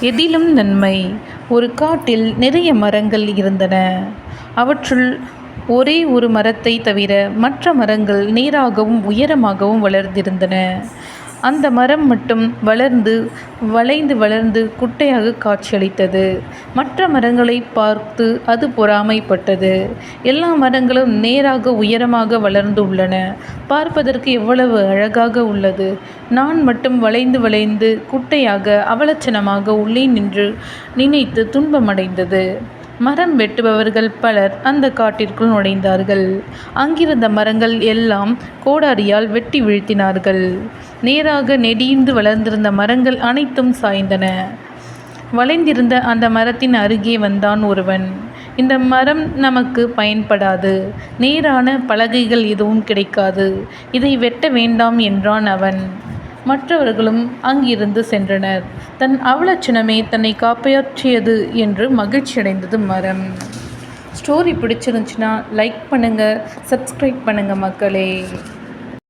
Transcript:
எதிலும் நன்மை. ஒரு காட்டில் நிறைய மரங்கள் இருந்தன. அவற்றுள் ஒரே ஒரு மரத்தை தவிர மற்ற மரங்கள் நேராகவும் உயரமாகவும் வளர்ந்திருந்தன. அந்த மரம் மட்டும் வளர்ந்து வளைந்து வளர்ந்து குட்டையாக காட்சியளித்தது. மற்ற மரங்களை பார்த்து அது பொறாமைப்பட்டது. எல்லா மரங்களும் நேராக உயரமாக வளர்ந்து உள்ளன. பார்ப்பதற்கு எவ்வளவு அழகாக உள்ளது. நான் மட்டும் வளைந்து வளைந்து குட்டையாக அவலட்சணமாக உள்ளே நின்று நினைத்து துன்பமடைந்தது. மரம் வெட்டுபவர்கள் பலர் அந்த காட்டிற்குள் நுழைந்தார்கள். அங்கிருந்த மரங்கள் எல்லாம் கோடாரியால் வெட்டி வீழ்த்தினார்கள். நேராக நெடிந்து வளர்ந்திருந்த மரங்கள் அனைத்தும் சாய்ந்தன. வளைந்திருந்த அந்த மரத்தின் அருகே வந்தான் ஒருவன். இந்த மரம் நமக்கு பயன்படாது. நேரான பலகைகள் எதுவும் கிடைக்காது. இதை வெட்ட வேண்டாம் என்றான் அவன். மற்றவர்களும் அங்கிருந்து சென்றனர். தன் அவலட்சணமே தன்னை காப்பாற்றியது என்று மகிழ்ச்சியடைந்தது மரம். ஸ்டோரி பிடிச்சிருந்துச்சுன்னா லைக் பண்ணுங்கள் சப்ஸ்கிரைப் பண்ணுங்கள் மக்களே.